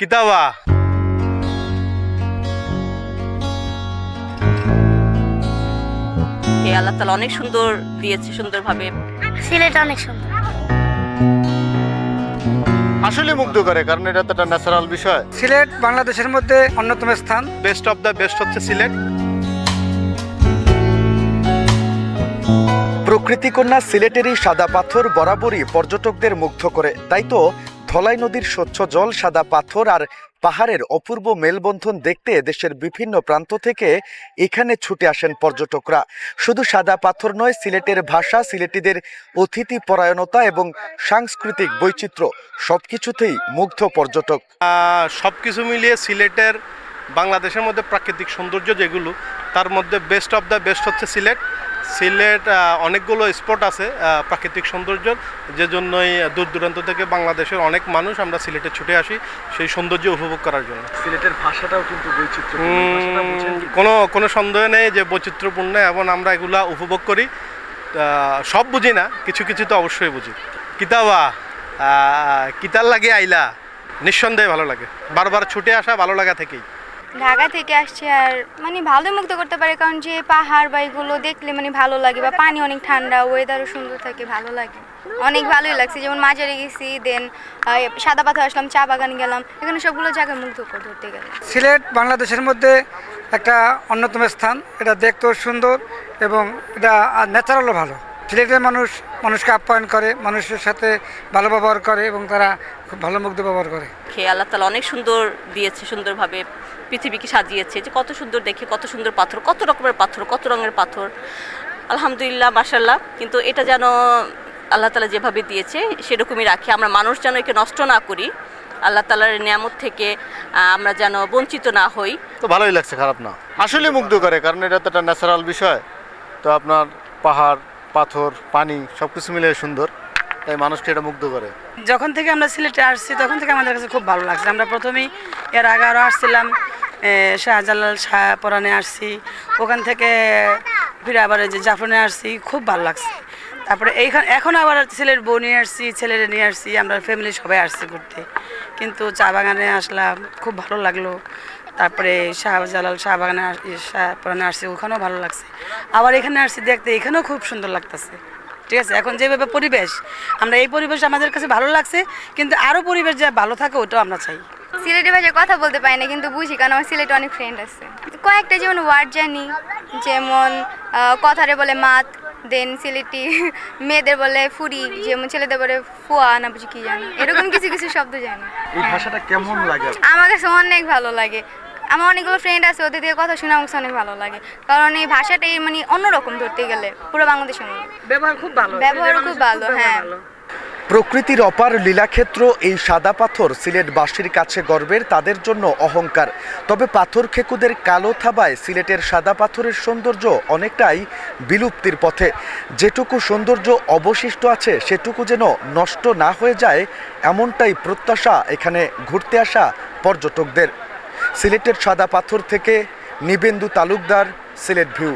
কিতাবা। এ আল্লাহ তালা অনেক সুন্দর দিয়েছে সুন্দরভাবে। সিলেট অনেক সুন্দর। আসলে মুগ্ধ করে কারণ এটা তো একটা ন্যাচারাল বিষয়। সিলেট বাংলাদেশের মধ্যে অন্যতম স্থান। বেস্ট অফ দ্য বেস্ট হচ্ছে সিলেট। প্রকৃতিকন্যা সিলেটেরই সাদা পাথর বরাবরই পর্যটকদের মুগ্ধ করে। তাই তো ধলাই নদীর স্বচ্ছ জল, সাদা পাথর আর পাহাড়ের অপূর্ব মেলবন্ধন দেখতে দেশের বিভিন্ন প্রান্ত থেকে এখানে ছুটে আসেন পর্যটকরা। শুধু সাদা পাথর নয়, সিলেটের ভাষা, সিলেটিদের অতিথি পরায়ণতা এবং সাংস্কৃতিক বৈচিত্র্য সবকিছুতেই মুগ্ধ পর্যটক। সব কিছু মিলিয়ে সিলেটের বাংলাদেশের মধ্যে প্রাকৃতিক সৌন্দর্য যেগুলো তার মধ্যে বেস্ট অফ দ্য বেস্ট হচ্ছে সিলেট। সিলেট অনেকগুলো স্পট আছে প্রাকৃতিক সৌন্দর্য যে জন্যই দূর দূরান্ত থেকে বাংলাদেশের অনেক মানুষ আমরা সিলেটে ছুটে আসি সেই সৌন্দর্য উপভোগ করার জন্য। সিলেটের ভাষাটাও কিন্তু বৈচিত্র্য কোনো কোনো সন্দেহ নেই যে বৈচিত্র্যপূর্ণ এবং আমরা এগুলা উপভোগ করি। সব বুঝি না কিছু কিছু তো অবশ্যই বুঝি। কিতাবা কিতার লাগে আইলা নিঃসন্দেহে ভালো লাগে। বারবার ছুটে আসা ভালো লাগা থেকেই। ঢাকা থেকে আসছে আর মানে ভালোই মুক্ত করতে পারে কারণ যে পাহাড় বা এগুলো দেখলে মানে ভালো লাগে বা পানি অনেক ঠান্ডা ওয়েদারও সুন্দর থাকে ভালো লাগে। অনেক ভালোই লাগছে। যেমন মাজারে গেছি দেন সাদা পাথর আসলাম চা বাগান গেলাম এখানে সবগুলো জায়গায় মুগ্ধ করে ধরতে গেলে। সিলেট বাংলাদেশের মধ্যে একটা অন্যতম স্থান। এটা দেখতেও সুন্দর এবং এটা ন্যাচারালও ভালো। সিলেটের মানুষ মানুষকে আপ্যায়ন করে মানুষের সাথে ভালো ব্যবহার করে এবং তারা খুব ভালো মুগ্ধ ব্যবহার করে। খেয়ে আল্লাহ তালা অনেক সুন্দর দিয়েছে সুন্দরভাবে পৃথিবীকে সাজিয়েছে যে কত সুন্দর দেখে কত সুন্দর পাথর কত রকমের পাথর কত রঙের পাথর। আলহামদুলিল্লাহ মাসাল্লাহ কিন্তু এটা যেন আল্লাহ তালা যেভাবে দিয়েছে সেরকমই রাখি। আমরা মানুষ যেন একে নষ্ট না করি আল্লাহ তালার নিয়ামত থেকে আমরা যেন বঞ্চিত না হই। তো ভালোই লাগছে খারাপ না? আসলে মুগ্ধ করে কারণ এটা তো একটা ন্যাচারাল বিষয়। তো আপনার পাহাড় পাথর পানি সব কিছু মিলে সুন্দর। তাই মানুষকে এটা মুগ্ধ করে। যখন থেকে আমরা সিলেটে আসছি তখন থেকে আমাদের কাছে খুব ভালো লাগছে। আমরা প্রথমেই এর আগে আরও আসছিলাম। শাহজালাল শাহ পরানে আসছি। ওখান থেকে ফিরে আবার যে জাফরনে আসছি খুব ভালো লাগছে। তারপরে এইখান এখন আবার ছেলের বউ নিয়ে আসছি ছেলেরে নিয়ে আসছি আমরা ফ্যামিলি সবাই আসছি ঘুরতে। কিন্তু চা বাগানে আসলাম খুব ভালো লাগল। তারপরে শাহজালাল শাহ বাগানে আস- ইয়ে, শাহ পরানে আসছি ওখানেও ভালো লাগছে। আবার এখানে আসছি দেখতে এখানেও খুব সুন্দর লাগতেছে। ঠিক আছে? এখন যেভাবে পরিবেশ আমরা এই পরিবেশ আমাদের কাছে ভালো লাগছে কিন্তু আরও পরিবেশ যা ভালো থাকে ওটাও আমরা চাই। সিলেটি ভাষায় কথা বলতে পারি না কিন্তু বুঝি কারণ আমার সিলেটে অনেক ফ্রেন্ড আছে। কয়েকটা যেমন ওয়ার্ড জানি যেমন কথারে বলে মাত দেন সিলেটি মেয়েদের বলে ফুরি যেমন ছেলেদের বলে ফুয়া না বুঝি কি জানি। এরকম কিছু কিছু শব্দ জানি। এই ভাষাটা কেমন লাগে? আমার কাছে অনেক ভালো লাগে। আমার অনেকগুলো ফ্রেন্ড আছে ওদের দিয়ে কথা শুনে আমার কাছে অনেক ভালো লাগে। কারণ এই ভাষাটাই মানে অন্যরকম ধরতে গেলে পুরো বাংলাদেশের মধ্যে। ব্যবহার খুব ভালো। ব্যবহারও খুব ভালো হ্যাঁ। প্রকৃতির অপার লীলাক্ষেত্র এই সাদা পাথর সিলেটবাসীর কাছে গর্বের, তাদের জন্য অহংকার। তবে পাথর খেকুদের কালো থাবায় সিলেটের সাদা পাথরের সৌন্দর্য অনেকটাই বিলুপ্তির পথে। যেটুকু সৌন্দর্য অবশিষ্ট আছে, সেটুকু যেন নষ্ট না হয়ে যায়, এমনটাই প্রত্যাশা এখানে ঘুরতে আসা পর্যটকদের। সিলেটের সাদা পাথর থেকে নিবেন্দু তালুকদার, সিলেট ভিউ।